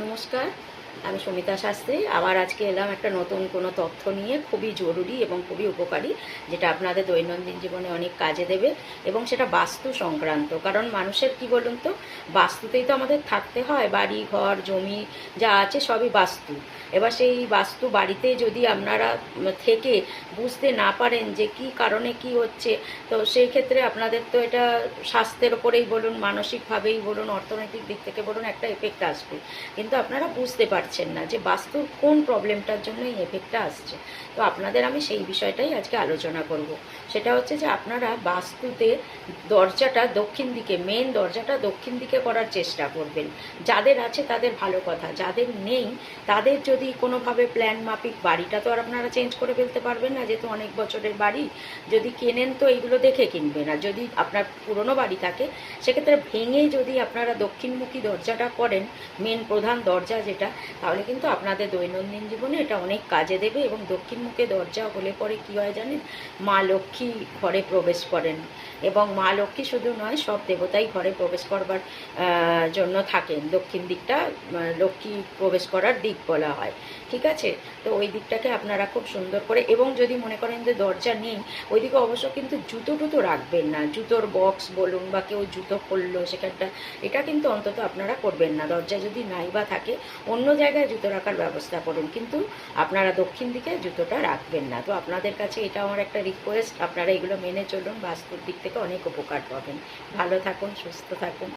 নমস্কার। আমি সুমিতা শাস্ত্রী। আবার আজকে এলাম একটা নতুন কোনো তথ্য নিয়ে, খুবই জরুরি এবং খুবই উপকারী, যেটা আপনাদের দৈনন্দিন জীবনে অনেক কাজে দেবে এবং সেটা বাস্তু সংক্রান্ত। কারণ মানুষের কি বলুন তো, বাস্তুতেই তো আমাদের থাকতে হয়, বাড়ি, ঘর, জমি, যা আছে সবই বাস্তু। এবার সেই বাস্তু বাড়িতে যদি আপনারা থেকে বুঝতে না পারেন যে কি কারণে কি হচ্ছে, তো সেই ক্ষেত্রে আপনাদের তো এটা স্বাস্থ্যের ওপরেই বলুন, মানসিকভাবেই বলুন, অর্থনৈতিক দিক থেকে বলুন একটা এফেক্ট আসবে। কিন্তু আপনারা বুঝতে পারছেন না যে বাস্তুর কোন প্রবলেমটার জন্য এই এফেক্টটা আসছে। তো আপনাদের আমি সেই বিষয়টাই আজকে আলোচনা করব। সেটা হচ্ছে যে আপনারা বাস্তুতে দরজাটা দক্ষিণ দিকে মেন দরজাটা দক্ষিণ দিকে করার চেষ্টা করবেন। যাদের আছে তাদের ভালো কথা, যাদের নেই তাদের যদি কোনোভাবে প্ল্যান মাফিক বাড়িটা তো আর আপনারা চেঞ্জ করে ফেলতে পারবেন না, যেহেতু অনেক বছরের বাড়ি, যদি কেনেন তো এইগুলো দেখে কিনবেন। আর যদি আপনার পুরনো বাড়ি থাকে, সেক্ষেত্রে ভেঙে যদি আপনারা দক্ষিণমুখী দরজাটা করেন মেন প্রধান দরজা যেটা তাহলে কিন্তু আপনাদের দৈনন্দিন জীবনে এটা অনেক কাজে দেবে এবং দক্ষিণ মুখে দরজা হলে পরে কী হয় জানেন? মা লক্ষ্মী ঘরে প্রবেশ করেন। এবং মা লক্ষ্মী শুধু নয়, সব দেবতাই ঘরে প্রবেশ করবার জন্য থাকেন। দক্ষিণ দিকটা লক্ষ্মী প্রবেশ করার দিক বলা হয়। ঠিক আছে? তো ওই দিকটাকে আপনারা খুব সুন্দর করে, এবং যদি মনে করেন যে দরজা নেই, ওইদিকে অবশ্য কিন্তু জুতো টুতো রাখবেন না। জুতোর বক্স বলুন বা কেউ জুতো খুললো, সেখানটা, এটা কিন্তু অন্তত আপনারা করবেন না। দরজা যদি নাই বা থাকে, অন্য জায়গায় জুতো রাখার ব্যবস্থা করুন। কিন্তু আপনারা দক্ষিণ দিকে জুতোটা রাখবেন না। তো আপনাদের কাছে এটা আমার একটা রিকোয়েস্ট আপনারা এগুলো মেনে চলুন, বাস্তুর দিক থেকে অনেক উপকার পাবেন। ভালো থাকুন সুস্থ থাকুন।